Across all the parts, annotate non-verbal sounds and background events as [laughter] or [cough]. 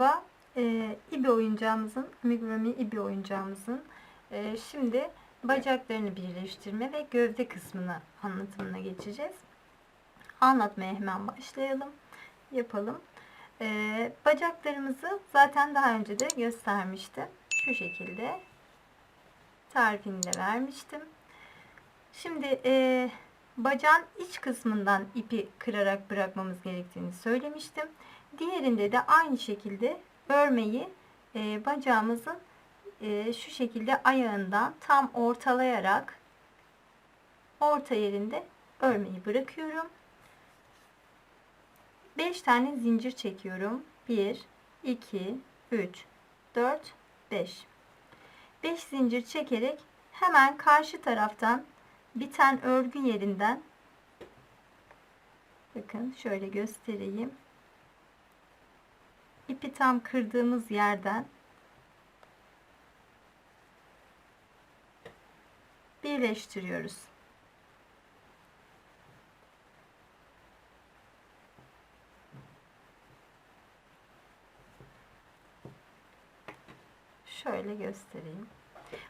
Merhaba, e, İbi oyuncağımızın, amigurumi İbi oyuncağımızın e, şimdi bacaklarını birleştirme ve gövde kısmını anlatımına geçeceğiz. Anlatmaya hemen başlayalım, yapalım. E, bacaklarımızı zaten daha önce de göstermiştim. Şu şekilde tarifini de vermiştim. Şimdi e, bacağın iç kısmından ipi kırarak bırakmamız gerektiğini söylemiştim. Diğerinde de aynı şekilde örmeyi e, bacağımızın e, şu şekilde ayağından tam ortalayarak orta yerinde örmeyi bırakıyorum. 5 tane zincir çekiyorum. 1 2 3 4 5 5 zincir çekerek hemen karşı taraftan biten örgü yerinden bakın şöyle göstereyim ipi tam kırdığımız yerden birleştiriyoruz. Şöyle göstereyim.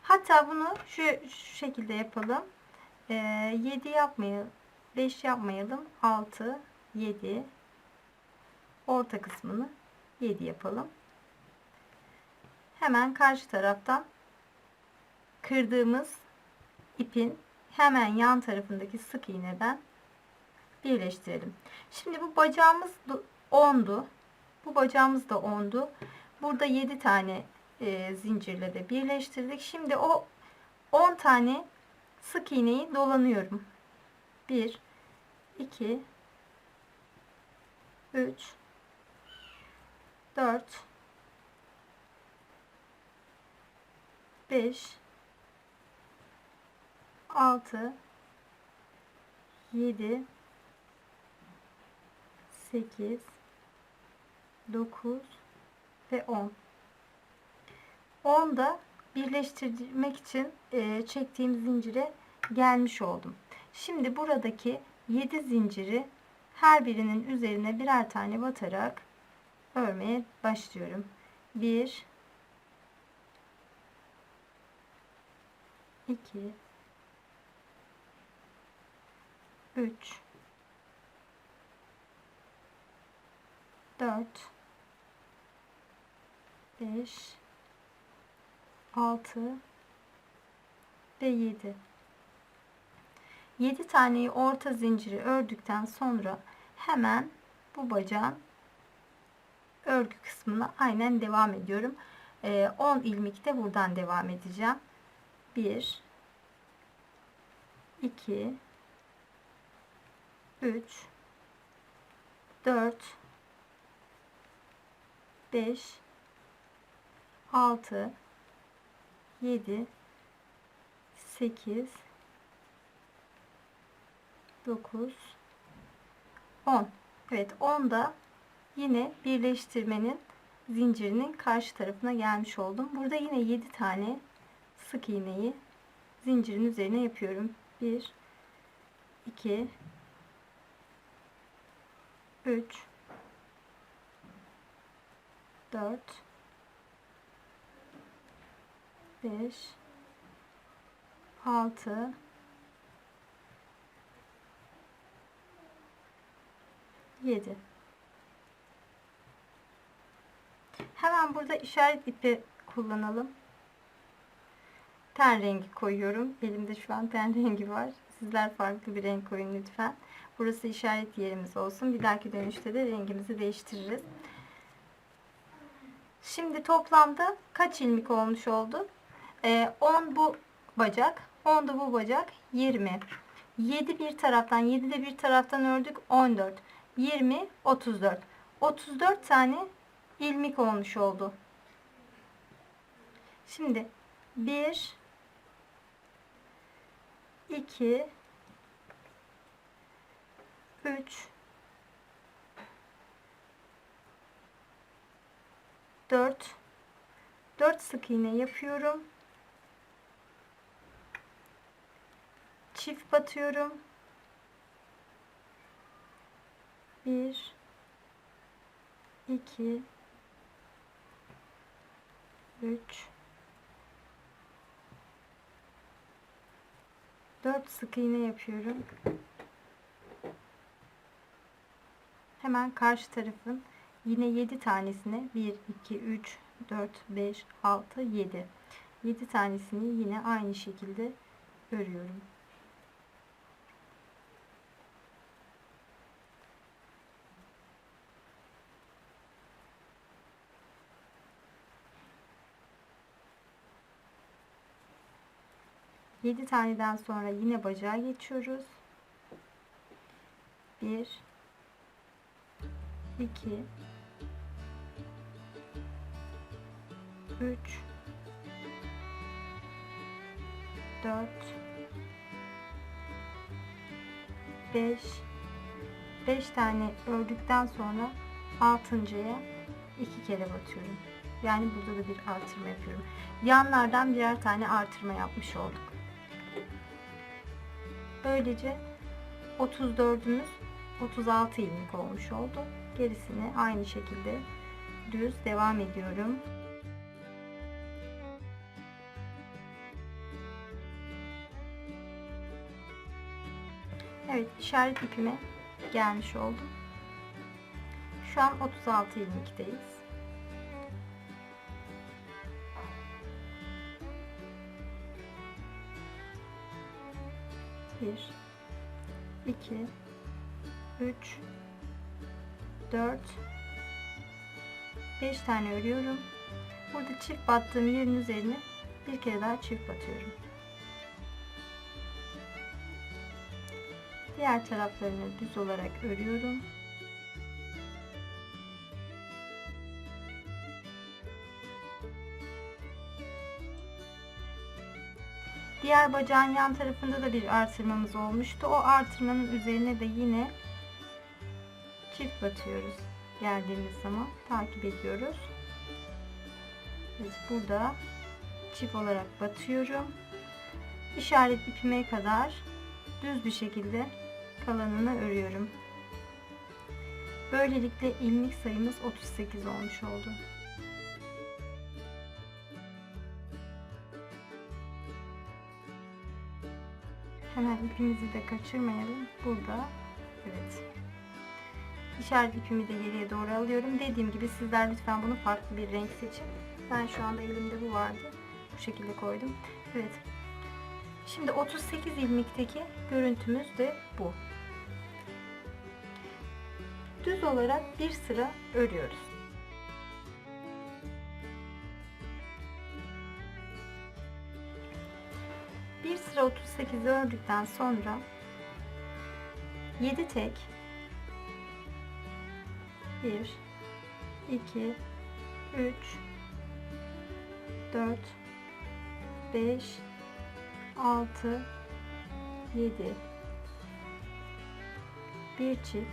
Hatta bunu şu, şu şekilde yapalım. Ee, 7 yapmayalım. 5 yapmayalım. 6, 7 orta kısmını 7 yapalım. Hemen karşı taraftan kırdığımız ipin hemen yan tarafındaki sık iğneden birleştirelim. Şimdi bu bacağımız 10'du. Bu bacağımız da 10'du. Burada 7 tane e, zincirle de birleştirdik. Şimdi o 10 tane sık iğneyi dolanıyorum. 1 2 3 4 5 6 7 8 9 ve 10 10 da birleştirmek için e, çektiğim zincire gelmiş oldum. Şimdi buradaki 7 zinciri her birinin üzerine birer tane batarak örmeye başlıyorum. 1 2 3 4 5 6 ve 7 7 taneyi orta zinciri ördükten sonra hemen bu bacağın örgü kısmına aynen devam ediyorum. 10 ee, ilmek de buradan devam edeceğim. 1 2 3 4 5 6 7 8 9 10 Evet 10 da yine birleştirmenin zincirinin karşı tarafına gelmiş oldum. Burada yine 7 tane sık iğneyi zincirin üzerine yapıyorum. 1 2 3 4 5 6 7 Hemen burada işaret ipi kullanalım. Ten rengi koyuyorum. Elimde şu an ten [laughs] rengi var. Sizler farklı bir renk koyun lütfen. Burası işaret yerimiz olsun. Bir dahaki dönüşte de rengimizi değiştiririz. Şimdi toplamda kaç ilmek olmuş oldu? Ee, 10 bu bacak. 10 da bu bacak. 20. 7 bir taraftan 7 de bir taraftan ördük. 14. 20. 34. 34 tane ilmik olmuş oldu. Şimdi 1 2 3 4 4 sık iğne yapıyorum. Çift batıyorum. 1 2 3 4 sık iğne yapıyorum. Hemen karşı tarafın yine 7 tanesine 1 2 3 4 5 6 7 7 tanesini yine aynı şekilde örüyorum. Yedi taneden sonra yine bacağa geçiyoruz. Bir, iki, üç, dört, beş, beş tane ördükten sonra altıncıya iki kere batıyorum. Yani burada da bir artırma yapıyorum. Yanlardan birer tane artırma yapmış olduk. Böylece 34'ümüz 36 ilmek olmuş oldu. Gerisini aynı şekilde düz devam ediyorum. Evet işaret ipime gelmiş oldum. Şu an 36 ilmekteyiz. Bir, iki, üç, dört, beş tane örüyorum. Burada çift battığım yerin üzerine bir kere daha çift batıyorum. Diğer taraflarını düz olarak örüyorum. Diğer bacağın yan tarafında da bir artırmamız olmuştu. O artırmanın üzerine de yine çift batıyoruz. Geldiğimiz zaman takip ediyoruz. Evet, burada çift olarak batıyorum. İşaret ipime kadar düz bir şekilde kalanını örüyorum. Böylelikle ilmek sayımız 38 olmuş oldu. Hemen ipimizi de kaçırmayalım. Burada evet. İşaret ipimi de geriye doğru alıyorum. Dediğim gibi sizler lütfen bunu farklı bir renk seçin. Ben şu anda elimde bu vardı. Bu şekilde koydum. Evet. Şimdi 38 ilmekteki görüntümüz de bu. Düz olarak bir sıra örüyoruz. 8 ördükten sonra 7 tek 1 2 3 4 5 6 7 1 çift.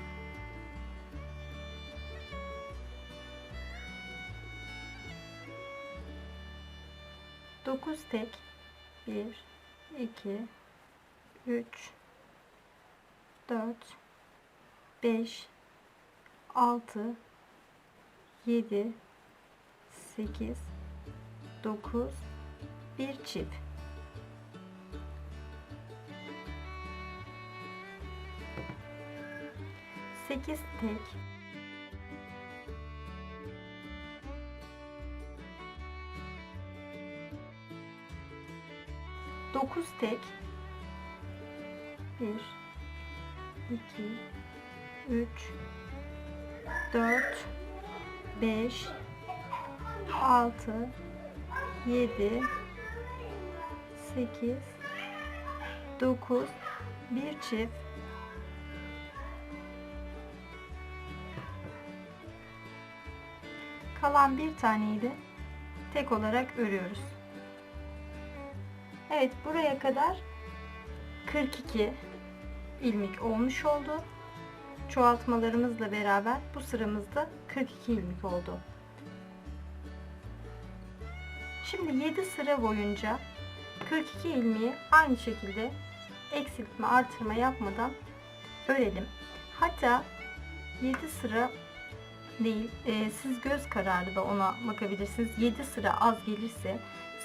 Dokuz tek bir iki 3 4 5 6 7 8 9 bir çift. Sekiz tek. Dokuz tek bir iki üç dört beş altı yedi sekiz dokuz bir çift kalan bir taneyi de tek olarak örüyoruz. Evet buraya kadar 42 ilmek olmuş oldu. Çoğaltmalarımızla beraber bu sıramızda 42 ilmek oldu. Şimdi 7 sıra boyunca 42 ilmeği aynı şekilde eksiltme artırma yapmadan örelim. Hatta 7 sıra değil. Ee, siz göz kararı da ona bakabilirsiniz. 7 sıra az gelirse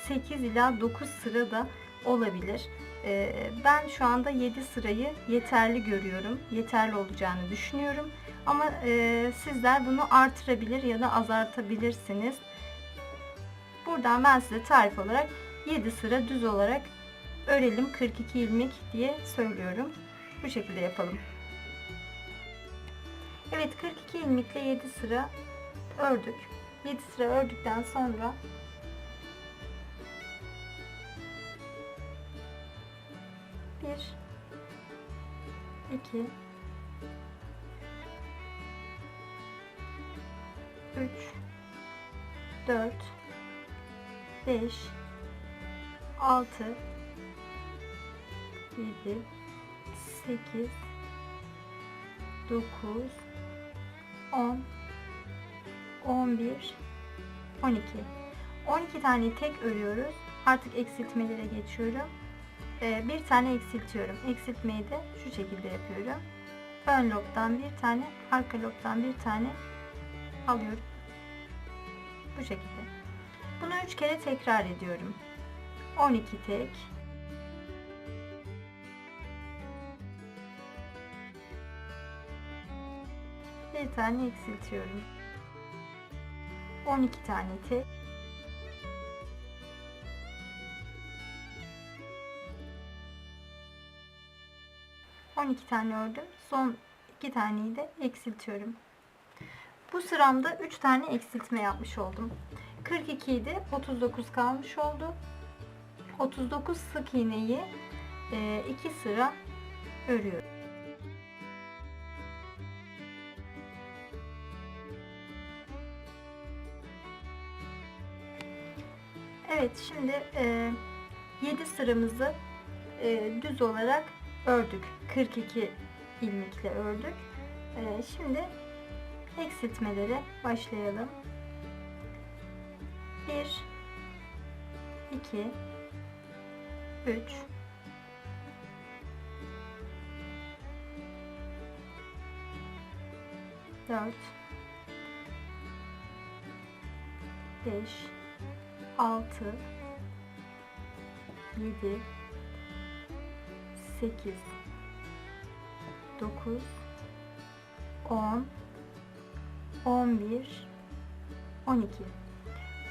8 ila 9 sıra da olabilir. Ee, ben şu anda 7 sırayı yeterli görüyorum. Yeterli olacağını düşünüyorum. Ama e, sizler bunu artırabilir ya da azaltabilirsiniz. Buradan ben size tarif olarak 7 sıra düz olarak örelim 42 ilmek diye söylüyorum. Bu şekilde yapalım. Evet 42 ilmekle 7 sıra ördük. 7 sıra ördükten sonra bir, iki, üç, dört, beş, altı, yedi, sekiz, dokuz, 10 11 12 12 tane tek örüyoruz. Artık eksiltmelere geçiyorum. Ee, bir tane eksiltiyorum. Eksiltmeyi de şu şekilde yapıyorum. Ön lobdan bir tane, arka lobdan bir tane alıyorum. Bu şekilde. Bunu 3 kere tekrar ediyorum. 12 tek, bir tane eksiltiyorum. 12 tane tek. On iki tane ördüm. Son iki taneyi de eksiltiyorum. Bu sıramda 3 tane eksiltme yapmış oldum. 42 idi. 39 kalmış oldu. 39 sık iğneyi 2 sıra örüyorum. Evet şimdi e, 7 sıramızı e, düz olarak ördük. 42 ilmekle ördük. E, şimdi eksiltmelere başlayalım. 1 2 3 4 5 6 7 8 9 10 11 12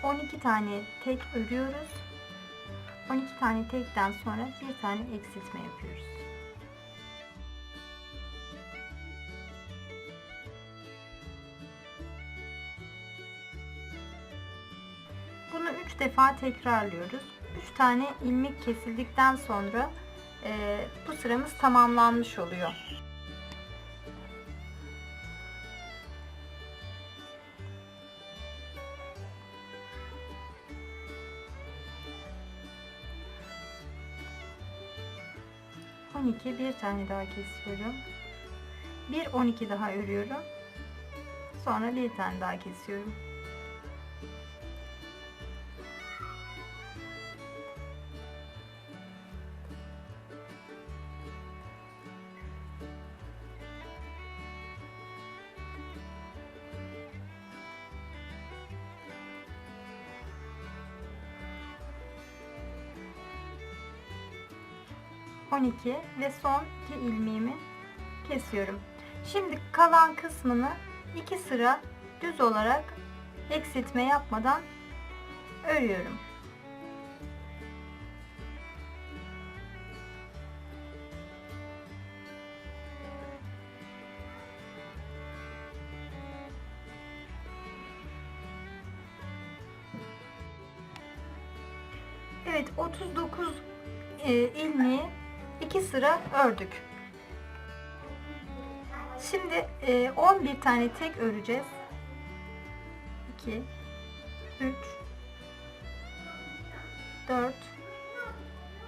12 tane tek örüyoruz. 12 tane tekten sonra bir tane eksiltme yapıyoruz. Bunu 3 defa tekrarlıyoruz. 3 tane ilmek kesildikten sonra e, bu sıramız tamamlanmış oluyor. On iki bir tane daha kesiyorum. Bir on iki daha örüyorum. Sonra bir tane daha kesiyorum. 12 ve son 2 ilmeğimi kesiyorum. Şimdi kalan kısmını 2 sıra düz olarak eksiltme yapmadan örüyorum. Evet 39 e, ilmeği iki sıra ördük. Şimdi e, 11 tane tek öreceğiz. 2 3 4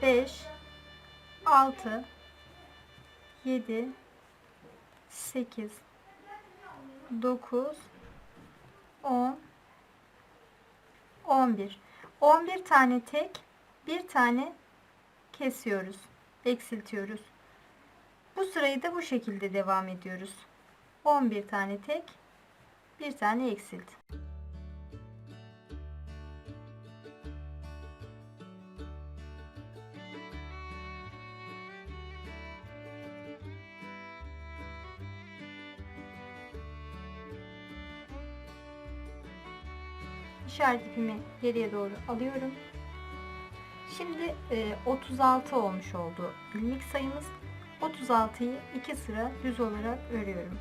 5 6 7 8 9 10 11 11 tane tek bir tane kesiyoruz eksiltiyoruz bu sırayı da bu şekilde devam ediyoruz 11 tane tek bir tane eksilt. işaret ipimi geriye doğru alıyorum. Şimdi e, 36 olmuş oldu ilmek sayımız. 36'yı iki sıra düz olarak örüyorum.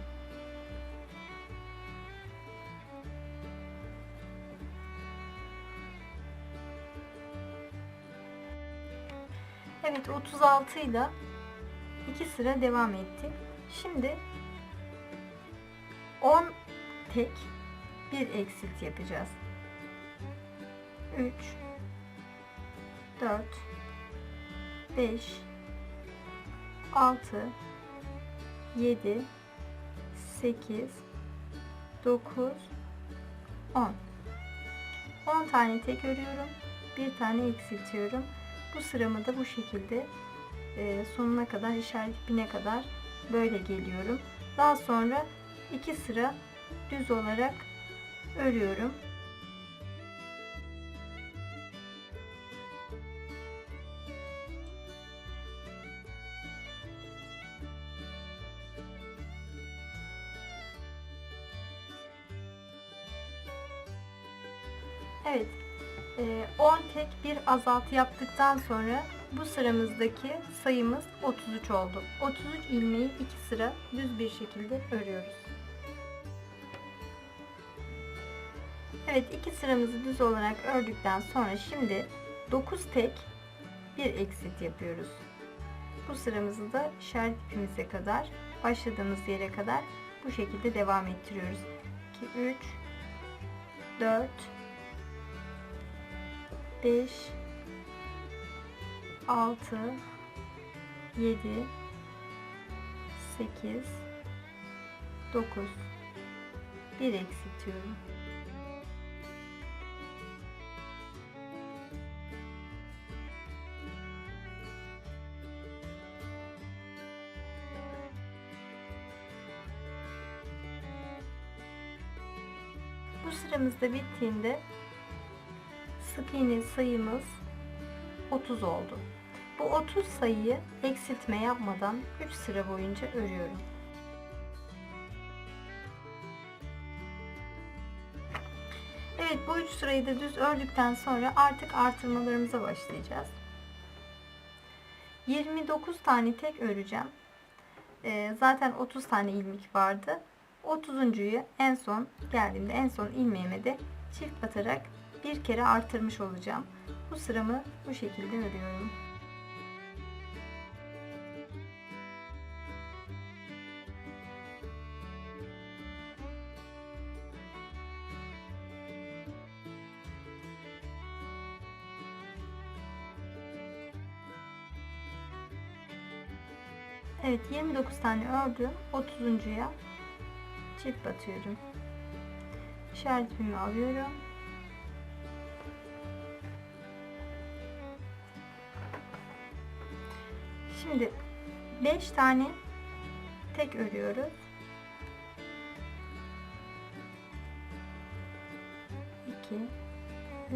Evet 36 ile iki sıra devam ettik. Şimdi 10 tek bir eksilt yapacağız. 3 4 5 6 7 8 9 10 10 tane tek örüyorum. Bir tane eksiltiyorum. Bu sıramı da bu şekilde e, sonuna kadar işaret ipine kadar böyle geliyorum. Daha sonra iki sıra düz olarak örüyorum. Azaltı yaptıktan sonra bu sıramızdaki sayımız 33 oldu. 33 ilmeği iki sıra düz bir şekilde örüyoruz. Evet iki sıramızı düz olarak ördükten sonra şimdi 9 tek bir eksit yapıyoruz. Bu sıramızı da işaret ipimize kadar başladığımız yere kadar bu şekilde devam ettiriyoruz. 2 3 4 5 6 7 8 9 bir eksiltiyorum. Bu sıramızda bittiğinde sık iğne sayımız 30 oldu. Bu 30 sayıyı eksiltme yapmadan 3 sıra boyunca örüyorum. Evet bu 3 sırayı da düz ördükten sonra artık artırmalarımıza başlayacağız. 29 tane tek öreceğim. Ee, zaten 30 tane ilmek vardı. 30.yu en son geldiğimde en son ilmeğime de çift batarak bir kere artırmış olacağım. Bu sıramı bu şekilde örüyorum. Evet 29 tane ördüm. 30.ya çift batıyorum. İşaret ipimi alıyorum. Şimdi 5 tane tek örüyoruz. 2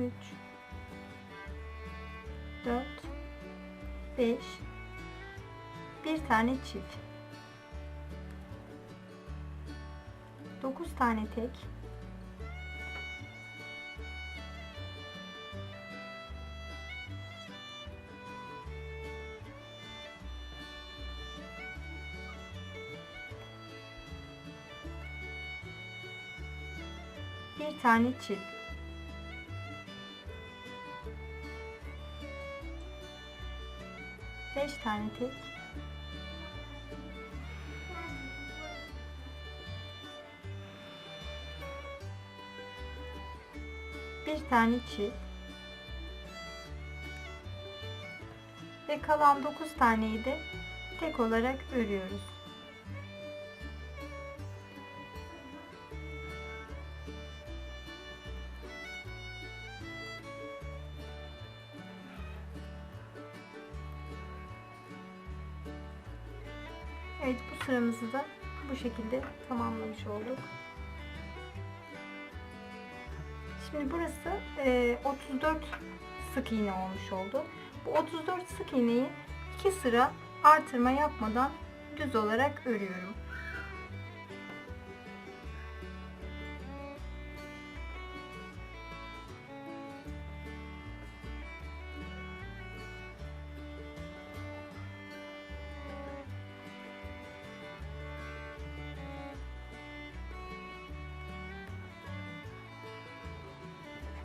3 4 5 bir tane çift. 9 tane tek bir tane çift beş tane tek. Bir tane çift ve kalan 9 taneyi de tek olarak örüyoruz. Evet bu sıramızı da bu şekilde tamamlamış olduk. Şimdi burası e, 34 sık iğne olmuş oldu. Bu 34 sık iğneyi 2 sıra artırma yapmadan düz olarak örüyorum.